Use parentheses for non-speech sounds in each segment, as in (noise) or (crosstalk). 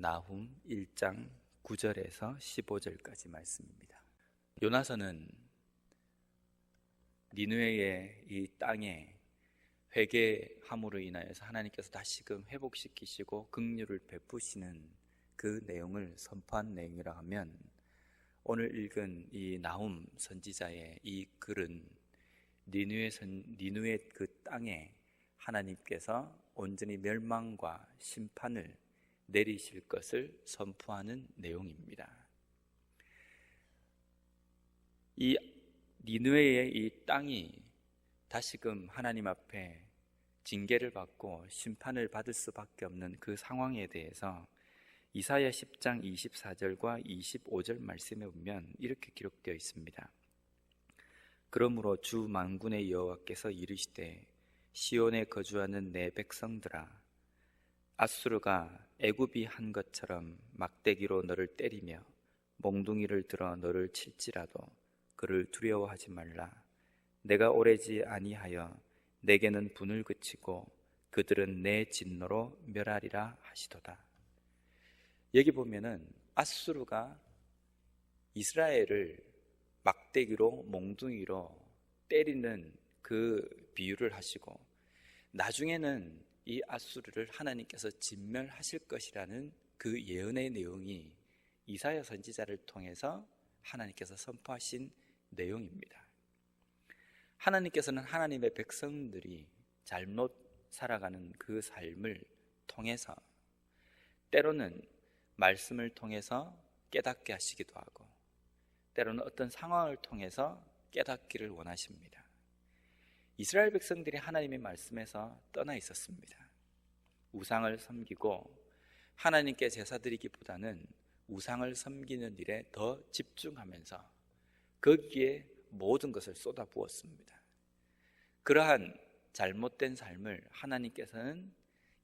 나훔 1장 9절에서 15절까지 말씀입니다. 요나서는 니누에의 이 땅에 회개함으로 인하여서 하나님께서 다시금 회복시키시고 긍휼을 베푸시는 그 내용을 선포한 내용이라 하면 오늘 읽은 이 나훔 선지자의 이 글은 니누의 선 니누의 그 땅에 하나님께서 온전히 멸망과 심판을 내리실 것을 선포하는 내용입니다. 이 니누에의 이 땅이 다시금 하나님 앞에 징계를 받고 심판을 받을 수밖에 없는 그 상황에 대해서 이사야 10장 24절과 25절 말씀에 보면 이렇게 기록되어 있습니다. 그러므로 주 만군의 여호와께서 이르시되 시온에 거주하는 내 백성들아 아수르가 애굽이 한 것처럼 막대기로 너를 때리며 몽둥이를 들어 너를 칠지라도 그를 두려워하지 말라. 내가 오래지 아니하여 내게는 분을 그치고 그들은 내 진노로 멸하리라 하시도다. 여기 보면은 아수르가 이스라엘을 막대기로 몽둥이로 때리는 그 비유를 하시고 나중에는 이 아수르를 하나님께서 진멸하실 것이라는 그 예언의 내용이 이사야 선지자를 통해서 하나님께서 선포하신 내용입니다. 하나님께서는 하나님의 백성들이 잘못 살아가는 그 삶을 통해서 때로는 말씀을 통해서 깨닫게 하시기도 하고 때로는 어떤 상황을 통해서 깨닫기를 원하십니다. 이스라엘 백성들이 하나님의 말씀에서 떠나 있었습니다. 우상을 섬기고 하나님께 제사 드리기보다는 우상을 섬기는 일에 더 집중하면서 거기에 모든 것을 쏟아 부었습니다. 그러한 잘못된 삶을 하나님께서는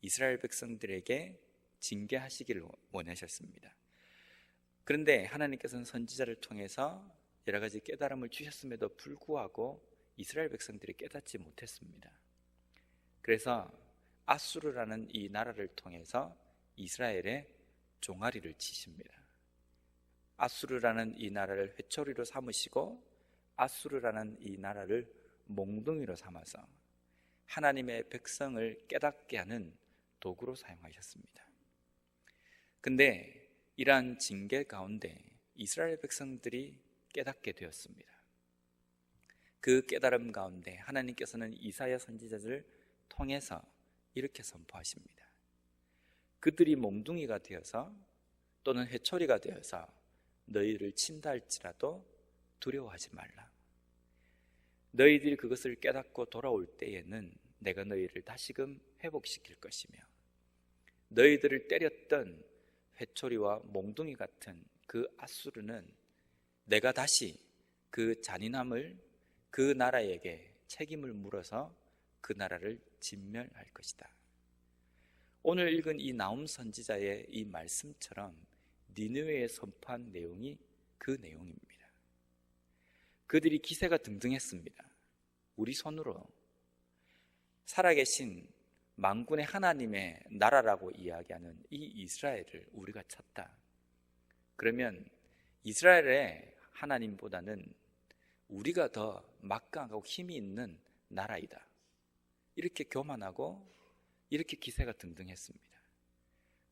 이스라엘 백성들에게 징계하시기를 원하셨습니다. 그런데 하나님께서는 선지자를 통해서 여러 가지 깨달음을 주셨음에도 불구하고 이스라엘 백성들이 깨닫지 못했습니다. 그래서 아수르라는 이 나라를 통해서 이스라엘의 종아리를 치십니다. 아수르라는 이 나라를 회초리로 삼으시고 아수르라는 이 나라를 몽둥이로 삼아서 하나님의 백성을 깨닫게 하는 도구로 사용하셨습니다. 근데 이러한 징계 가운데 이스라엘 백성들이 깨닫게 되었습니다. 그 깨달음 가운데 하나님께서는 이사야 선지자를 통해서 이렇게 선포하십니다. 그들이 몽둥이가 되어서 또는 회초리가 되어서 너희를 친다 할지라도 두려워하지 말라. 너희들이 그것을 깨닫고 돌아올 때에는 내가 너희를 다시금 회복시킬 것이며 너희들을 때렸던 회초리와 몽둥이 같은 그 아수르는 내가 다시 그 잔인함을 그 나라에게 책임을 물어서 그 나라를 진멸할 것이다. 오늘 읽은 이 나움 선지자의 이 말씀처럼 니느웨에 선포한 내용이 그 내용입니다. 그들이 기세가 등등했습니다. 우리 손으로 살아계신 망군의 하나님의 나라라고 이야기하는 이 이스라엘을 우리가 찾다. 그러면 이스라엘의 하나님보다는 우리가 더 막강하고 힘이 있는 나라이다. 이렇게 교만하고 이렇게 기세가 등등했습니다.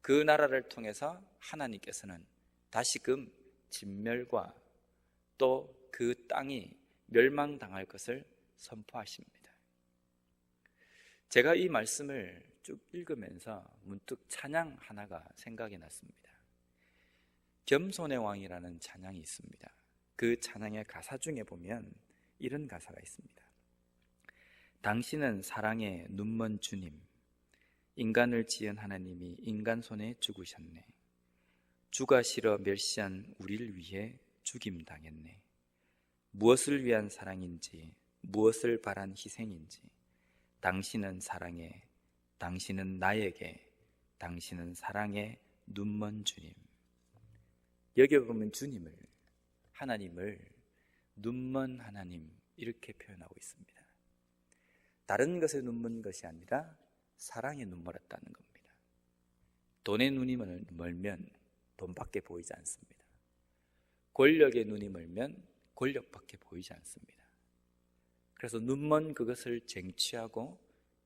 그 나라를 통해서 하나님께서는 다시금 진멸과 또 그 땅이 멸망당할 것을 선포하십니다. 제가 이 말씀을 쭉 읽으면서 문득 찬양 하나가 생각이 났습니다. 겸손의 왕이라는 찬양이 있습니다. 그 찬양의 가사 중에 보면 이런 가사가 있습니다. 당신은 사랑의 눈먼 주님, 인간을 지은 하나님이 인간 손에 죽으셨네. 주가 싫어 멸시한 우리를 위해 죽임 당했네. 무엇을 위한 사랑인지, 무엇을 바란 희생인지, 당신은 사랑해, 당신은 나에게, 당신은 사랑의 눈먼 주님. 여기 보면 주님을, 하나님을 눈먼 하나님 이렇게 표현하고 있습니다. 다른 것에 눈먼 것이 아니라 사랑에 눈물었다는 겁니다. 돈의 눈이 멀면 돈밖에 보이지 않습니다. 권력의 눈이 멀면 권력밖에 보이지 않습니다. 그래서 눈먼 그것을 쟁취하고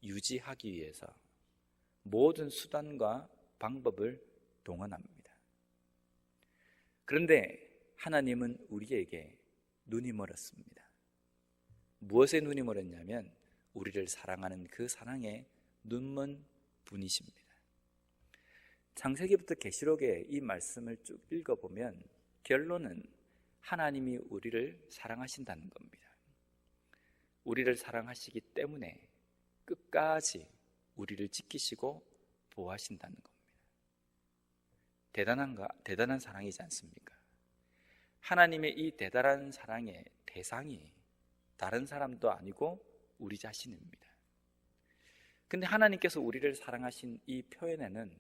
유지하기 위해서 모든 수단과 방법을 동원합니다. 그런데 하나님은 우리에게 눈이 멀었습니다. 무엇에 눈이 멀었냐면 우리를 사랑하는 그 사랑에 눈먼 분이십니다. 창세기부터 계시록에 이 말씀을 쭉 읽어보면 결론은 하나님이 우리를 사랑하신다는 겁니다. 우리를 사랑하시기 때문에 끝까지 우리를 지키시고 보호하신다는 겁니다. 대단한가, 대단한 사랑이지 않습니까? 하나님의 이 대단한 사랑의 대상이 다른 사람도 아니고 우리 자신입니다. 근데 하나님께서 우리를 사랑하신 이 표현에는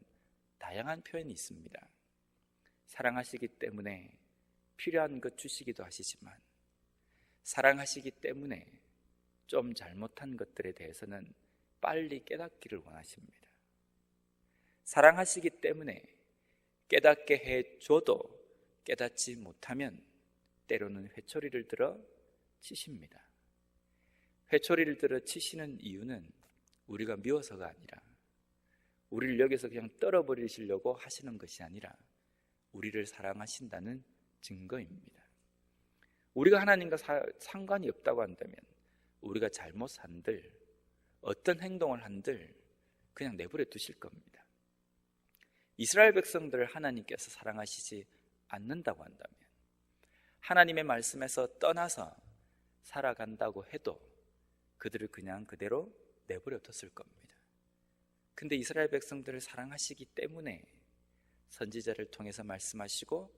다양한 표현이 있습니다. 사랑하시기 때문에 필요한 것 주시기도 하시지만 사랑하시기 때문에 좀 잘못한 것들에 대해서는 빨리 깨닫기를 원하십니다. 사랑하시기 때문에 깨닫게 해 줘도 깨닫지 못하면 때로는 회초리를 들어 치십니다. 회초리를 들어 치시는 이유는 우리가 미워서가 아니라 우리를 여기서 그냥 떨어버리시려고 하시는 것이 아니라 우리를 사랑하신다는 증거입니다. 우리가 하나님과 사, 상관이 없다고 한다면 우리가 잘못 산들 어떤 행동을 한들 그냥 내버려 두실 겁니다. 이스라엘 백성들을 하나님께서 사랑하시지 않는다고 한다면 하나님의 말씀에서 떠나서 살아간다고 해도 그들을 그냥 그대로 내버려 뒀을 겁니다. 근데 이스라엘 백성들을 사랑하시기 때문에 선지자를 통해서 말씀하시고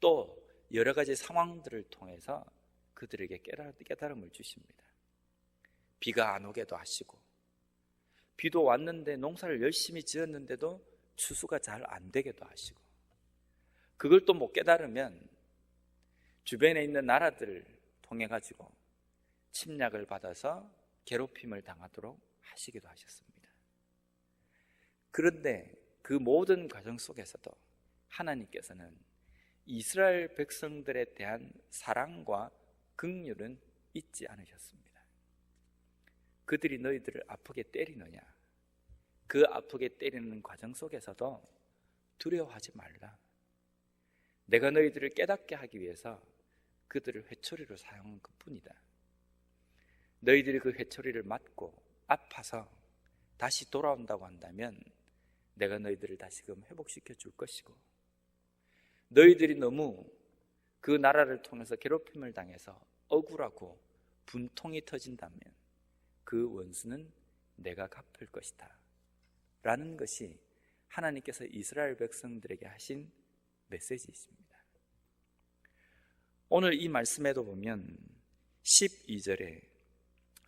또 여러 가지 상황들을 통해서 그들에게 깨달음을 주십니다. 비가 안 오게도 하시고 비도 왔는데 농사를 열심히 지었는데도 추수가 잘 안 되게도 하시고 그걸 또 못 깨달으면 주변에 있는 나라들을 통해 가지고 침략을 받아서 괴롭힘을 당하도록 하시기도 하셨습니다. 그런데 그 모든 과정 속에서도 하나님께서는 이스라엘 백성들에 대한 사랑과 긍휼은 잊지 않으셨습니다. 그들이 너희들을 아프게 때리느냐? 그 아프게 때리는 과정 속에서도 두려워하지 말라. 내가 너희들을 깨닫게 하기 위해서 그들을 회초리로 사용한 것 뿐이다. 너희들이 그 회초리를 맞고 아파서 다시 돌아온다고 한다면 내가 너희들을 다시금 회복시켜 줄 것이고 너희들이 너무 그 나라를 통해서 괴롭힘을 당해서 억울하고 분통이 터진다면 그 원수는 내가 갚을 것이다. 라는 것이 하나님께서 이스라엘 백성들에게 하신 메시지입니다. 오늘 이 말씀에도 보면 12절에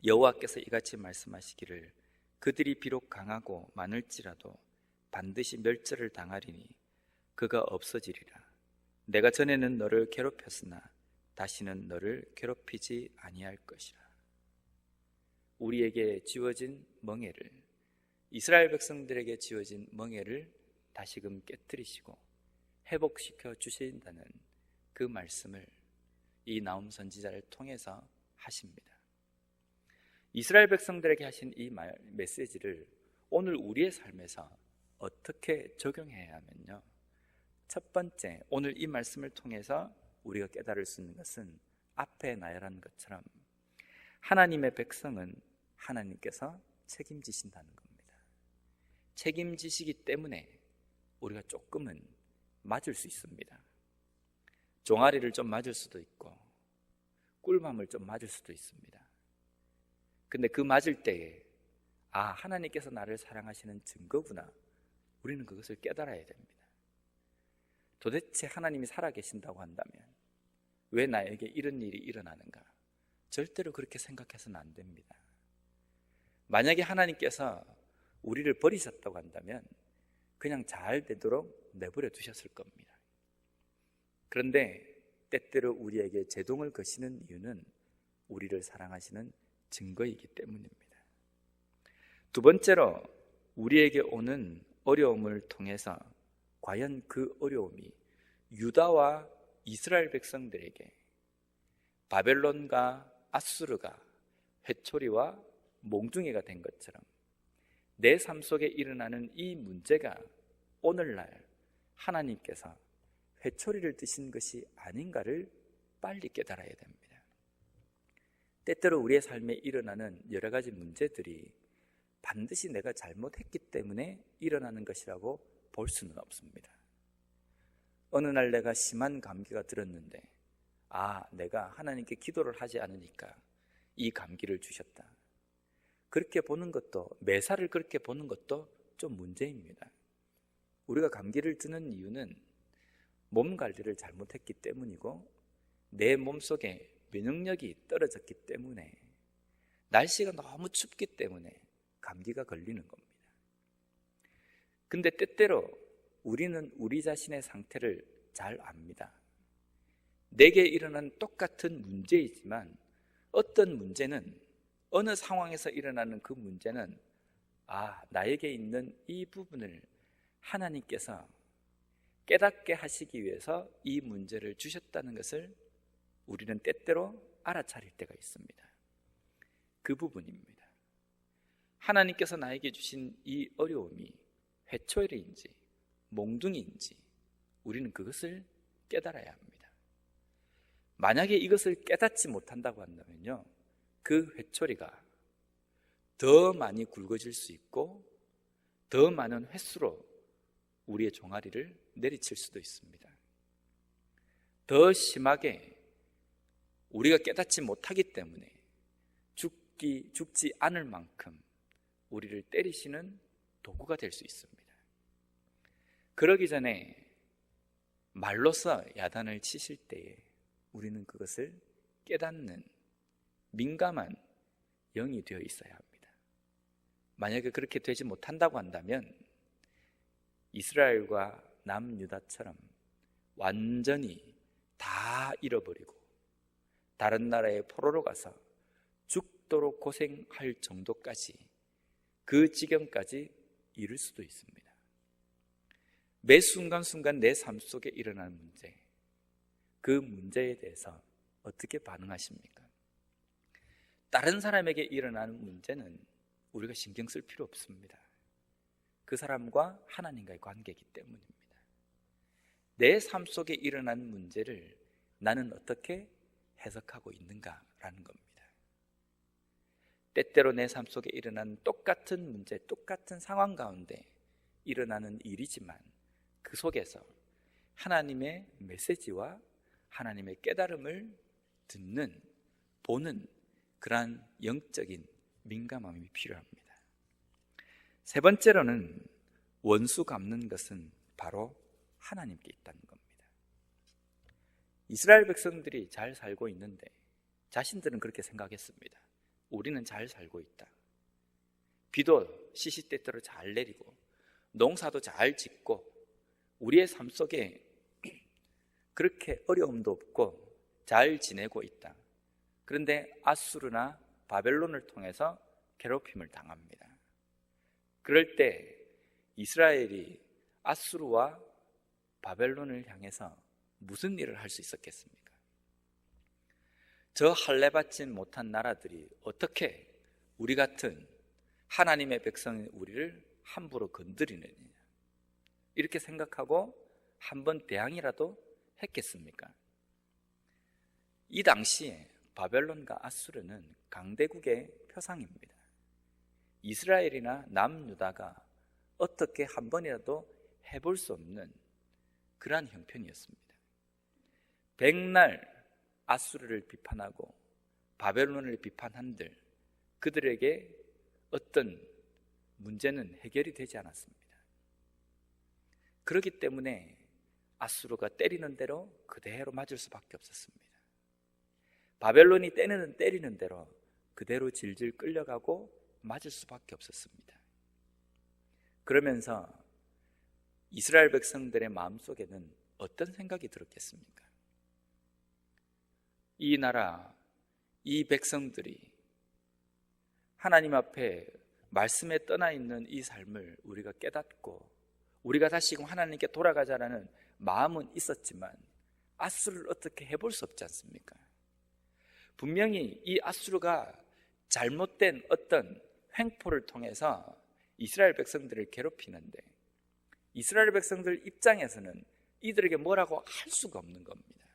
여호와께서 이같이 말씀하시기를 그들이 비록 강하고 많을지라도 반드시 멸절을 당하리니 그가 없어지리라. 내가 전에는 너를 괴롭혔으나 다시는 너를 괴롭히지 아니할 것이라. 우리에게 지워진 멍해를 이스라엘 백성들에게 지워진 멍해를 다시금 깨뜨리시고 회복시켜 주신다는 그 말씀을 이 나움 선지자를 통해서 하십니다. 이스라엘 백성들에게 하신 이 메시지를 오늘 우리의 삶에서 어떻게 적용해야 하면요. 첫 번째, 오늘 이 말씀을 통해서 우리가 깨달을 수 있는 것은 앞에 나열한 것처럼 하나님의 백성은 하나님께서 책임지신다는 겁니다. 책임지시기 때문에 우리가 조금은 맞을 수 있습니다. 종아리를 좀 맞을 수도 있고 꿀밤을 좀 맞을 수도 있습니다. 근데 그 맞을 때에 아, 하나님께서 나를 사랑하시는 증거구나. 우리는 그것을 깨달아야 됩니다. 도대체 하나님이 살아계신다고 한다면 왜 나에게 이런 일이 일어나는가? 절대로 그렇게 생각해서는 안 됩니다. 만약에 하나님께서 우리를 버리셨다고 한다면 그냥 잘 되도록 내버려 두셨을 겁니다. 그런데 때때로 우리에게 제동을 거시는 이유는 우리를 사랑하시는 증거이기 때문입니다. 두 번째로 우리에게 오는 어려움을 통해서 과연 그 어려움이 유다와 이스라엘 백성들에게 바벨론과 아수르가 회초리와 몽둥이가 된 것처럼 내 삶 속에 일어나는 이 문제가 오늘날 하나님께서 회초리를 드신 것이 아닌가를 빨리 깨달아야 됩니다. 때때로 우리의 삶에 일어나는 여러 가지 문제들이 반드시 내가 잘못했기 때문에 일어나는 것이라고 볼 수는 없습니다. 어느 날 내가 심한 감기가 들었는데, 아, 내가 하나님께 기도를 하지 않으니까 이 감기를 주셨다. 그렇게 보는 것도, 매사를 그렇게 보는 것도 좀 문제입니다. 우리가 감기를 드는 이유는 몸 관리를 잘못했기 때문이고, 내 몸 속에 면역력이 떨어졌기 때문에, 날씨가 너무 춥기 때문에 감기가 걸리는 겁니다. 근데 때때로 우리는 우리 자신의 상태를 잘 압니다. 내게 일어난 똑같은 문제이지만 어떤 문제는 어느 상황에서 일어나는 그 문제는 아, 나에게 있는 이 부분을 하나님께서 깨닫게 하시기 위해서 이 문제를 주셨다는 것을 우리는 때때로 알아차릴 때가 있습니다. 그 부분입니다. 하나님께서 나에게 주신 이 어려움이 회초리인지 몽둥이인지 우리는 그것을 깨달아야 합니다. 만약에 이것을 깨닫지 못한다고 한다면요, 그 회초리가 더 많이 굵어질 수 있고 더 많은 횟수로 우리의 종아리를 내리칠 수도 있습니다. 더 심하게 우리가 깨닫지 못하기 때문에 죽기, 죽지 않을 만큼 우리를 때리시는 도구가 될 수 있습니다. 그러기 전에 말로서 야단을 치실 때에 우리는 그것을 깨닫는 민감한 영이 되어 있어야 합니다. 만약에 그렇게 되지 못한다고 한다면 이스라엘과 남유다처럼 완전히 다 잃어버리고 다른 나라에 포로로 가서 죽도록 고생할 정도까지 그 지경까지 이를 수도 있습니다. 매 순간순간 내 삶 속에 일어나는 문제, 그 문제에 대해서 어떻게 반응하십니까? 다른 사람에게 일어나는 문제는 우리가 신경 쓸 필요 없습니다. 그 사람과 하나님과의 관계이기 때문입니다. 내 삶 속에 일어난 문제를 나는 어떻게 해석하고 있는가라는 겁니다. 때때로 내 삶 속에 일어난 똑같은 문제, 똑같은 상황 가운데 일어나는 일이지만 그 속에서 하나님의 메시지와 하나님의 깨달음을 듣는, 보는 그러한 영적인 민감함이 필요합니다. 세 번째로는 원수 갚는 것은 바로 하나님께 있다는 겁니다. 이스라엘 백성들이 잘 살고 있는데 자신들은 그렇게 생각했습니다. 우리는 잘 살고 있다. 비도 시시때때로 잘 내리고 농사도 잘 짓고 우리의 삶 속에 (clears throat) 그렇게 어려움도 없고 잘 지내고 있다. 그런데 아수르나 바벨론을 통해서 괴롭힘을 당합니다. 그럴 때 이스라엘이 아수르와 바벨론을 향해서 무슨 일을 할 수 있었겠습니까? 저 할례받지 못한 나라들이 어떻게 우리 같은 하나님의 백성인 우리를 함부로 건드리느냐 이렇게 생각하고 한 번 대항이라도 했겠습니까? 이 당시에 바벨론과 아수르는 강대국의 표상입니다. 이스라엘이나 남유다가 어떻게 한 번이라도 해볼 수 없는 그러한 형편이었습니다. 백날 아수르를 비판하고 바벨론을 비판한들 그들에게 어떤 문제는 해결이 되지 않았습니다. 그렇기 때문에 아수르가 때리는 대로 그대로 맞을 수밖에 없었습니다. 바벨론이 때리는 때리는 대로 그대로 질질 끌려가고 맞을 수밖에 없었습니다. 그러면서 이스라엘 백성들의 마음속에는 어떤 생각이 들었겠습니까? 이 나라, 이 백성들이 하나님 앞에 말씀에 떠나 있는 이 삶을 우리가 깨닫고 우리가 다시금 하나님께 돌아가자라는 마음은 있었지만 아수르를 어떻게 해볼 수 없지 않습니까? 분명히 이 아수르가 잘못된 어떤 횡포를 통해서 이스라엘 백성들을 괴롭히는데 이스라엘 백성들 입장에서는 이들에게 뭐라고 할 수가 없는 겁니다.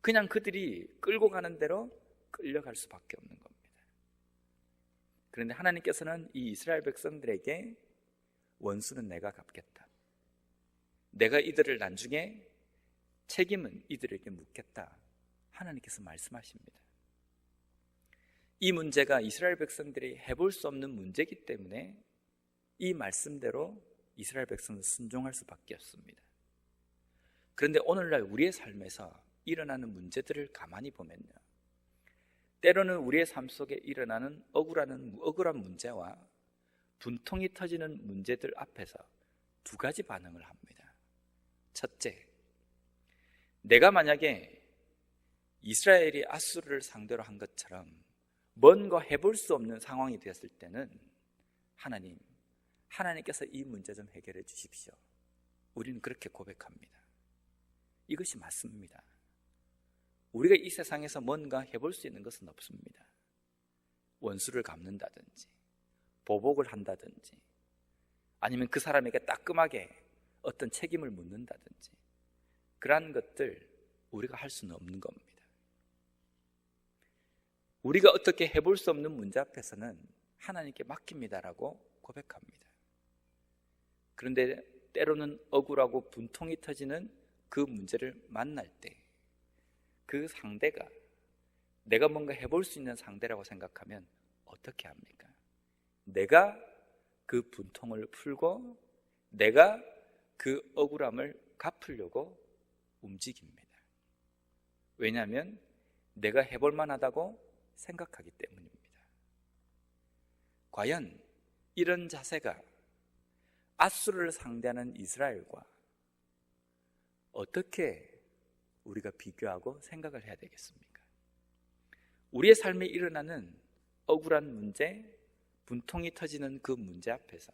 그냥 그들이 끌고 가는 대로 끌려갈 수밖에 없는 겁니다. 그런데 하나님께서는 이 이스라엘 백성들에게 원수는 내가 갚겠다. 내가 이들을 나중에 책임은 이들에게 묻겠다. 하나님께서 말씀하십니다. 이 문제가 이스라엘 백성들이 해볼 수 없는 문제이기 때문에 이 말씀대로 이스라엘 백성은 순종할 수밖에 없습니다. 그런데 오늘날 우리의 삶에서 일어나는 문제들을 가만히 보면요. 때로는 우리의 삶 속에 일어나는 억울한, 억울한 문제와 분통이 터지는 문제들 앞에서 두 가지 반응을 합니다. 첫째, 내가 만약에 이스라엘이 아수르를 상대로 한 것처럼 뭔가 해볼 수 없는 상황이 되었을 때는 하나님, 하나님께서 이 문제 좀 해결해 주십시오. 우리는 그렇게 고백합니다. 이것이 맞습니다. 우리가 이 세상에서 뭔가 해볼 수 있는 것은 없습니다. 원수를 갚는다든지, 보복을 한다든지, 아니면 그 사람에게 따끔하게 어떤 책임을 묻는다든지, 그러한 것들 우리가 할 수는 없는 겁니다. 우리가 어떻게 해볼 수 없는 문제 앞에서는 하나님께 맡깁니다라고 고백합니다. 그런데 때로는 억울하고 분통이 터지는 그 문제를 만날 때 그 상대가 내가 뭔가 해볼 수 있는 상대라고 생각하면 어떻게 합니까? 내가 그 분통을 풀고 내가 그 억울함을 갚으려고 움직입니다. 왜냐하면 내가 해볼 만하다고 생각하기 때문입니다. 과연 이런 자세가 아수르를 상대하는 이스라엘과 어떻게 우리가 비교하고 생각을 해야 되겠습니까? 우리의 삶에 일어나는 억울한 문제, 분통이 터지는 그 문제 앞에서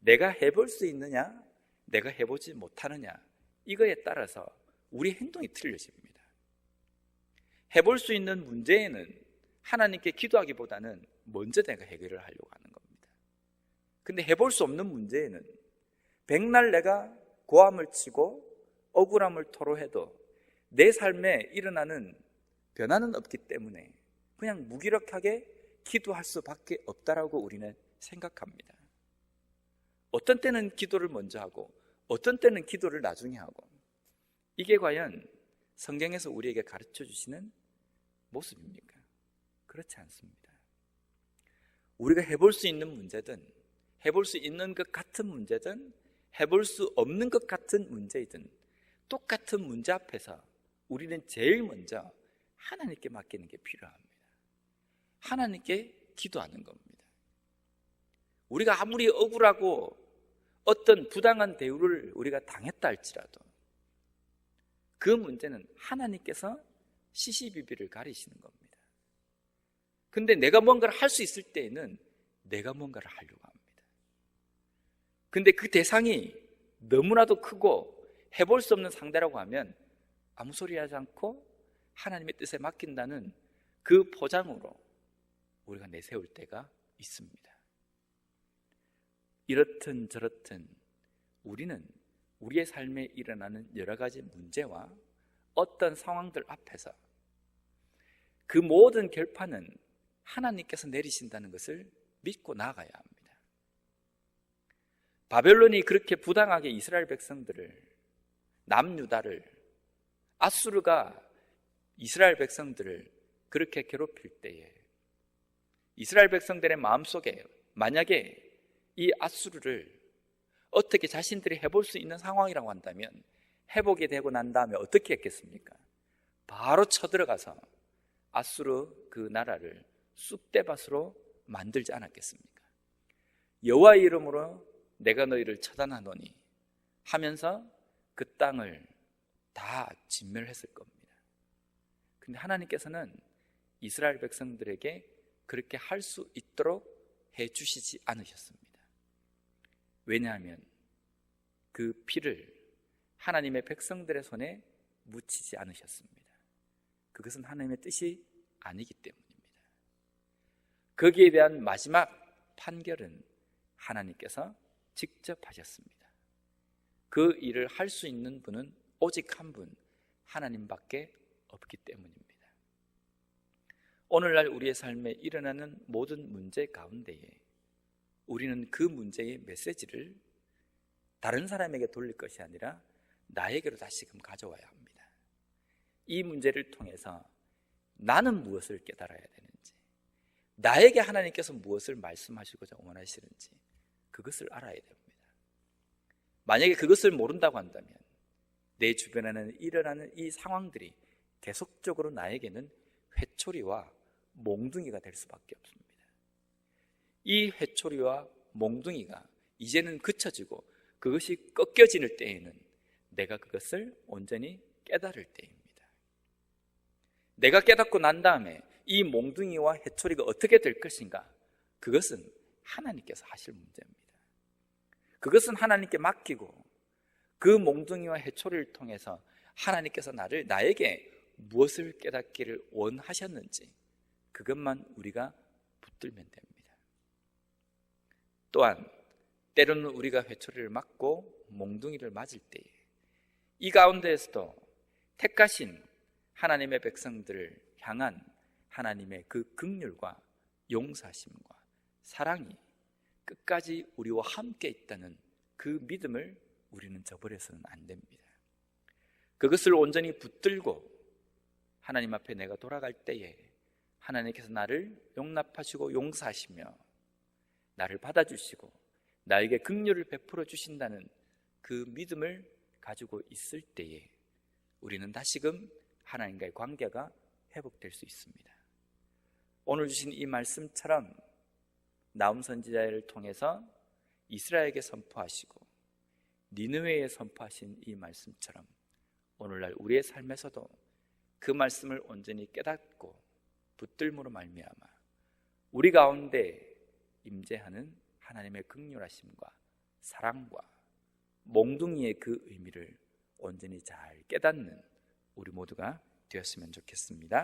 내가 해볼 수 있느냐, 내가 해보지 못하느냐, 이거에 따라서 우리 행동이 틀려집니다. 해볼 수 있는 문제에는 하나님께 기도하기보다는 먼저 내가 해결을 하려고 하는 겁니다. 근데 해볼 수 없는 문제에는 백날 내가 고함을 치고 억울함을 토로해도 내 삶에 일어나는 변화는 없기 때문에 그냥 무기력하게 기도할 수밖에 없다라고 우리는 생각합니다. 어떤 때는 기도를 먼저 하고 어떤 때는 기도를 나중에 하고 이게 과연 성경에서 우리에게 가르쳐 주시는 모습입니까? 그렇지 않습니다. 우리가 해볼 수 있는 문제든 해볼 수 있는 것 같은 문제든 해볼 수 없는 것 같은 문제이든 똑같은 문제 앞에서 우리는 제일 먼저 하나님께 맡기는 게 필요합니다. 하나님께 기도하는 겁니다. 우리가 아무리 억울하고 어떤 부당한 대우를 우리가 당했다 할지라도 그 문제는 하나님께서 시시비비를 가리시는 겁니다. 근데 내가 뭔가를 할 수 있을 때에는 내가 뭔가를 하려고 합니다. 근데 그 대상이 너무나도 크고 해볼 수 없는 상대라고 하면 아무 소리 하지 않고 하나님의 뜻에 맡긴다는 그 포장으로 우리가 내세울 때가 있습니다. 이렇든 저렇든 우리는 우리의 삶에 일어나는 여러 가지 문제와 어떤 상황들 앞에서 그 모든 결판은 하나님께서 내리신다는 것을 믿고 나가야 합니다. 바벨론이 그렇게 부당하게 이스라엘 백성들을 남유다를 아수르가 이스라엘 백성들을 그렇게 괴롭힐 때에 이스라엘 백성들의 마음속에 만약에 이 아수르를 어떻게 자신들이 해볼 수 있는 상황이라고 한다면 해보게 되고 난 다음에 어떻게 했겠습니까? 바로 쳐들어가서 아수르 그 나라를 쑥대밭으로 만들지 않았겠습니까? 여호와의 이름으로 내가 너희를 처단하노니 하면서 그 땅을 다 진멸했을 겁니다. 근데 하나님께서는 이스라엘 백성들에게 그렇게 할 수 있도록 해 주시지 않으셨습니다. 왜냐하면 그 피를 하나님의 백성들의 손에 묻히지 않으셨습니다. 그것은 하나님의 뜻이 아니기 때문입니다. 거기에 대한 마지막 판결은 하나님께서 직접 하셨습니다. 그 일을 할 수 있는 분은 오직 한 분, 하나님밖에 없기 때문입니다. 오늘날 우리의 삶에 일어나는 모든 문제 가운데에 우리는 그 문제의 메시지를 다른 사람에게 돌릴 것이 아니라 나에게로 다시금 가져와야 합니다. 이 문제를 통해서 나는 무엇을 깨달아야 되는지, 나에게 하나님께서 무엇을 말씀하시고자 원하시는지 그것을 알아야 됩니다. 만약에 그것을 모른다고 한다면 내 주변에는 일어나는 이 상황들이 계속적으로 나에게는 회초리와 몽둥이가 될 수밖에 없습니다. 이 회초리와 몽둥이가 이제는 그쳐지고 그것이 꺾여지는 때에는 내가 그것을 온전히 깨달을 때입니다. 내가 깨닫고 난 다음에 이 몽둥이와 해초리가 어떻게 될 것인가? 그것은 하나님께서 하실 문제입니다. 그것은 하나님께 맡기고 그 몽둥이와 해초리를 통해서 하나님께서 나를 나에게 무엇을 깨닫기를 원하셨는지 그것만 우리가 붙들면 됩니다. 또한 때로는 우리가 회초리를 맞고 몽둥이를 맞을 때에 이 가운데에서도 택하신 하나님의 백성들을 향한 하나님의 그 극률과 용사심과 사랑이 끝까지 우리와 함께 있다는 그 믿음을 우리는 저버려서는 안 됩니다. 그것을 온전히 붙들고 하나님 앞에 내가 돌아갈 때에 하나님께서 나를 용납하시고 용서하시며 나를 받아주시고 나에게 긍휼을 베풀어 주신다는 그 믿음을 가지고 있을 때에 우리는 다시금 하나님과의 관계가 회복될 수 있습니다. 오늘 주신 이 말씀처럼 나움 선지자를 통해서 이스라엘에게 선포하시고 니느웨에 선포하신 이 말씀처럼 오늘날 우리의 삶에서도 그 말씀을 온전히 깨닫고 붙들므로 말미암아 우리 가운데 임재하는 하나님의 극률하심과 사랑과 몽둥이의 그 의미를 온전히 잘 깨닫는 우리 모두가 되었으면 좋겠습니다.